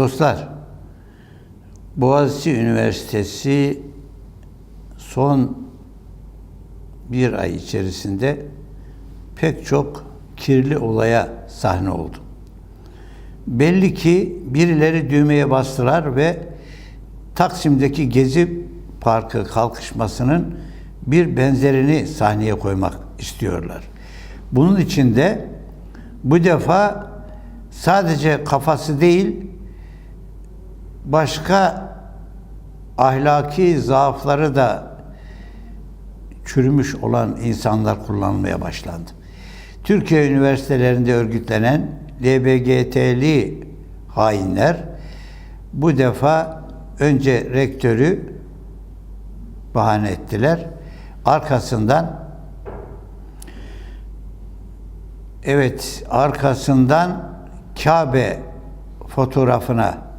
Dostlar, Boğaziçi Üniversitesi son bir ay içerisinde pek çok kirli olaya sahne oldu. Belli ki birileri düğmeye bastılar ve Taksim'deki Gezi Parkı kalkışmasının bir benzerini sahneye koymak istiyorlar. Bunun için de bu defa sadece kafası değil, başka ahlaki zaafları da çürümüş olan insanlar kullanmaya başlandı. Türkiye üniversitelerinde örgütlenen LBGT'li hainler bu defa önce rektörü bahane ettiler. Arkasından evet arkasından Kabe fotoğrafına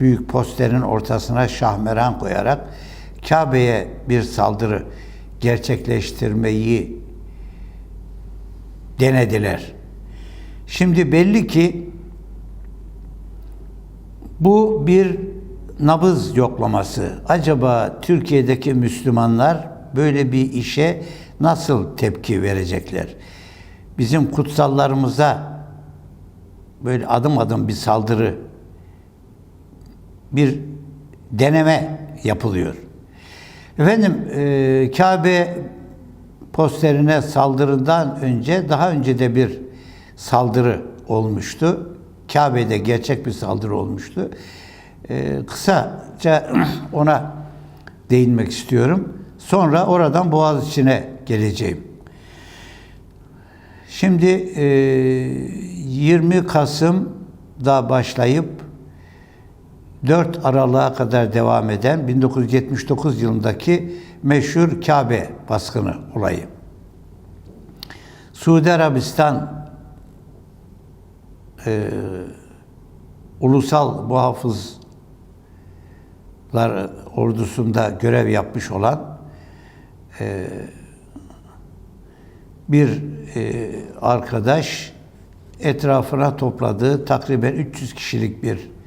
büyük posterin ortasına şahmeran koyarak Kabe'ye bir saldırı gerçekleştirmeyi denediler. Şimdi belli ki bu bir nabız yoklaması. Acaba Türkiye'deki Müslümanlar böyle bir işe nasıl tepki verecekler? Bizim kutsallarımıza böyle adım adım bir saldırı, bir deneme yapılıyor. Efendim e, Kabe posterine saldırıdan önce daha önce de bir saldırı olmuştu. Kabe'de gerçek bir saldırı olmuştu. E, kısaca ona değinmek istiyorum. Sonra oradan Boğaziçi'ne geleceğim. Şimdi e, 20 Kasım'da başlayıp 4 Aralık'a kadar devam eden 1979 yılındaki meşhur Kabe baskını olayı. Suudi Arabistan e, ulusal muhafızlar ordusunda görev yapmış olan e, bir e, arkadaş etrafına topladığı takriben 300 kişilik bir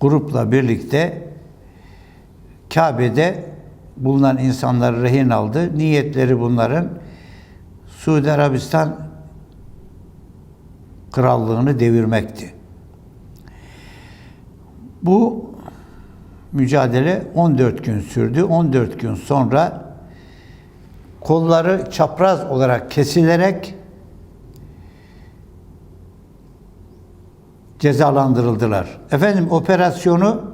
grupla birlikte Kabe'de bulunan insanları rehin aldı. Niyetleri bunların Suudi Arabistan krallığını devirmekti. Bu mücadele 14 gün sürdü. 14 gün sonra kolları çapraz olarak kesilerek cezalandırıldılar. Efendim operasyonu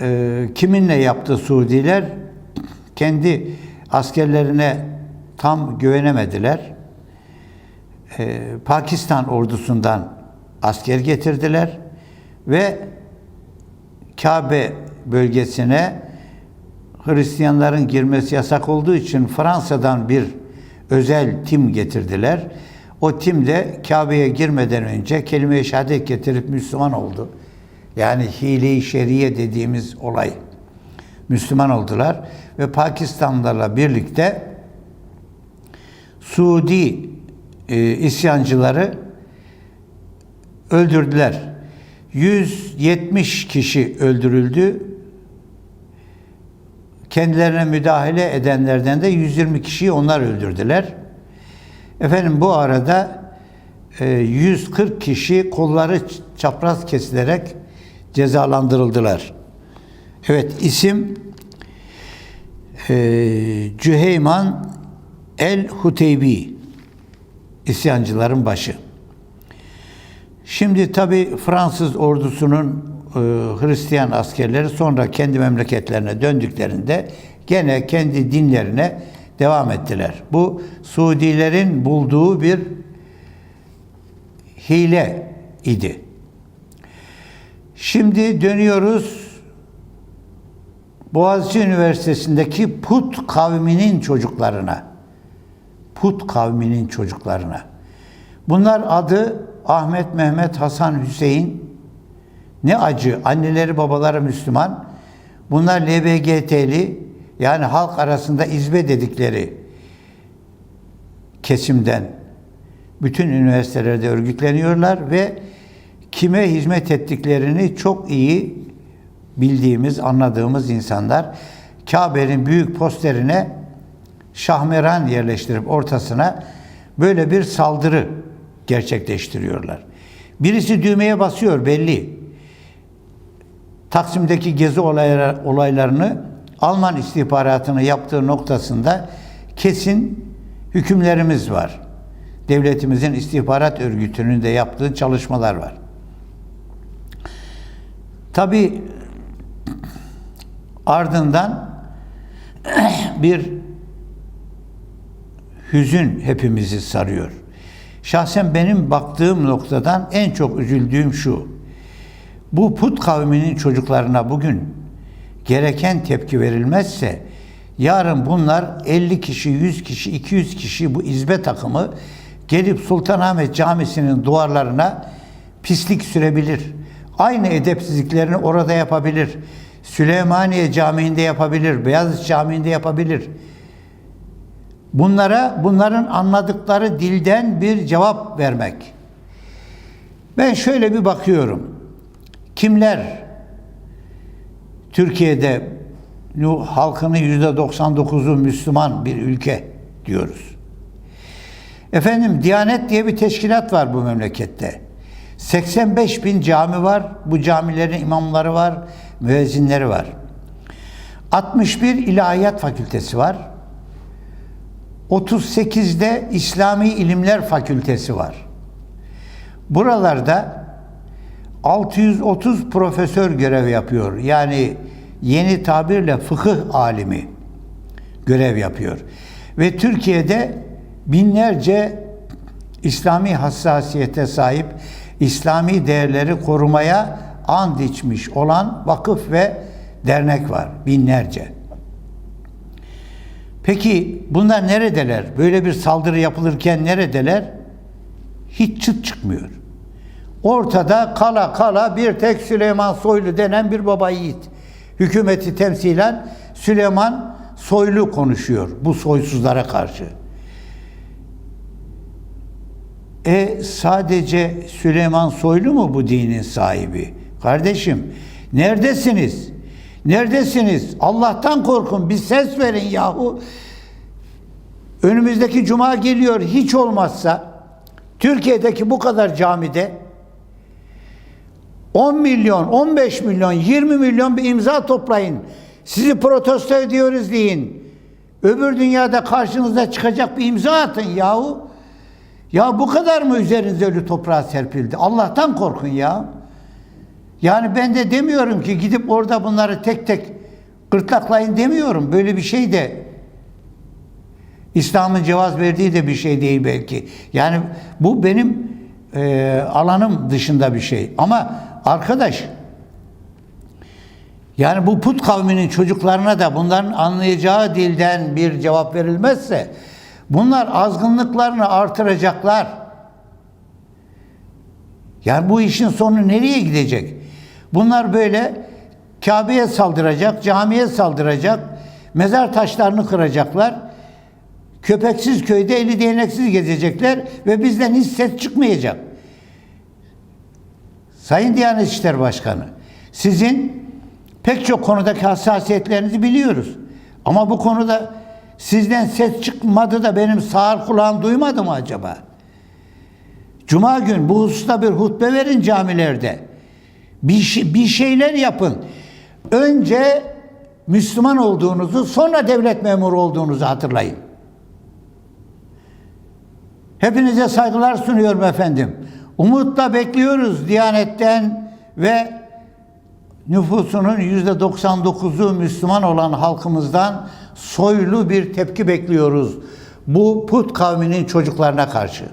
e, kiminle yaptı Suudiler? Kendi askerlerine tam güvenemediler. E, Pakistan ordusundan asker getirdiler ve Kabe bölgesine Hristiyanların girmesi yasak olduğu için Fransa'dan bir özel tim getirdiler. O tim de Kabe'ye girmeden önce kelime-i şehadet getirip Müslüman oldu. Yani hile-i şeriye dediğimiz olay. Müslüman oldular ve Pakistanlılarla birlikte Suudi e, isyancıları öldürdüler. 170 kişi öldürüldü. Kendilerine müdahale edenlerden de 120 kişiyi onlar öldürdüler. Efendim bu arada e, 140 kişi kolları çapraz kesilerek cezalandırıldılar. Evet isim e, Cüheyman El Huteybi isyancıların başı. Şimdi tabi Fransız ordusunun e, Hristiyan askerleri sonra kendi memleketlerine döndüklerinde gene kendi dinlerine devam ettiler. Bu Suudilerin bulduğu bir hile idi. Şimdi dönüyoruz Boğaziçi Üniversitesi'ndeki Put kavminin çocuklarına. Put kavminin çocuklarına. Bunlar adı Ahmet, Mehmet, Hasan, Hüseyin. Ne acı. Anneleri, babaları Müslüman. Bunlar LBGT'li yani halk arasında izbe dedikleri kesimden bütün üniversitelerde örgütleniyorlar ve kime hizmet ettiklerini çok iyi bildiğimiz, anladığımız insanlar Kabe'nin büyük posterine şahmeran yerleştirip ortasına böyle bir saldırı gerçekleştiriyorlar. Birisi düğmeye basıyor belli. Taksim'deki gezi olaylar, olaylarını Alman istihbaratını yaptığı noktasında kesin hükümlerimiz var. Devletimizin istihbarat örgütünün de yaptığı çalışmalar var. Tabi ardından bir hüzün hepimizi sarıyor. Şahsen benim baktığım noktadan en çok üzüldüğüm şu. Bu put kavminin çocuklarına bugün gereken tepki verilmezse yarın bunlar 50 kişi, 100 kişi, 200 kişi bu izbe takımı gelip Sultanahmet Camisi'nin duvarlarına pislik sürebilir. Aynı edepsizliklerini orada yapabilir. Süleymaniye Camii'nde yapabilir, Beyazıt Camii'nde yapabilir. Bunlara bunların anladıkları dilden bir cevap vermek. Ben şöyle bir bakıyorum. Kimler Türkiye'de halkının yüzde 99'u Müslüman bir ülke diyoruz. Efendim Diyanet diye bir teşkilat var bu memlekette. 85 bin cami var. Bu camilerin imamları var, müezzinleri var. 61 ilahiyat fakültesi var. 38'de İslami İlimler Fakültesi var. Buralarda 630 profesör görev yapıyor. Yani yeni tabirle fıkıh alimi görev yapıyor. Ve Türkiye'de binlerce İslami hassasiyete sahip, İslami değerleri korumaya and içmiş olan vakıf ve dernek var. Binlerce. Peki bunlar neredeler? Böyle bir saldırı yapılırken neredeler? Hiç çıt çıkmıyor. Ortada kala kala bir tek Süleyman Soylu denen bir baba yiğit. Hükümeti temsilen Süleyman Soylu konuşuyor bu soysuzlara karşı. E sadece Süleyman Soylu mu bu dinin sahibi? Kardeşim neredesiniz? Neredesiniz? Allah'tan korkun. Bir ses verin yahu. Önümüzdeki cuma geliyor. Hiç olmazsa Türkiye'deki bu kadar camide 10 milyon, 15 milyon, 20 milyon bir imza toplayın. Sizi protesto ediyoruz deyin. Öbür dünyada karşınıza çıkacak bir imza atın yahu. Ya bu kadar mı üzerinize ölü toprağa serpildi? Allah'tan korkun ya. Yani ben de demiyorum ki gidip orada bunları tek tek gırtlaklayın demiyorum. Böyle bir şey de İslam'ın cevaz verdiği de bir şey değil belki. Yani bu benim e, alanım dışında bir şey. Ama arkadaş yani bu put kavminin çocuklarına da bunların anlayacağı dilden bir cevap verilmezse bunlar azgınlıklarını artıracaklar. Yani bu işin sonu nereye gidecek? Bunlar böyle Kabe'ye saldıracak, camiye saldıracak, mezar taşlarını kıracaklar. Köpeksiz köyde eli değneksiz gezecekler ve bizden hiç ses çıkmayacak. Sayın Diyanet İşleri Başkanı, sizin pek çok konudaki hassasiyetlerinizi biliyoruz. Ama bu konuda sizden ses çıkmadı da benim sağır kulağım duymadı mı acaba? Cuma gün bu hususta bir hutbe verin camilerde. Bir, şey, bir şeyler yapın. Önce Müslüman olduğunuzu, sonra devlet memuru olduğunuzu hatırlayın. Hepinize saygılar sunuyorum efendim. Umutla bekliyoruz Diyanet'ten ve nüfusunun yüzde 99'u Müslüman olan halkımızdan soylu bir tepki bekliyoruz. Bu put kavminin çocuklarına karşı.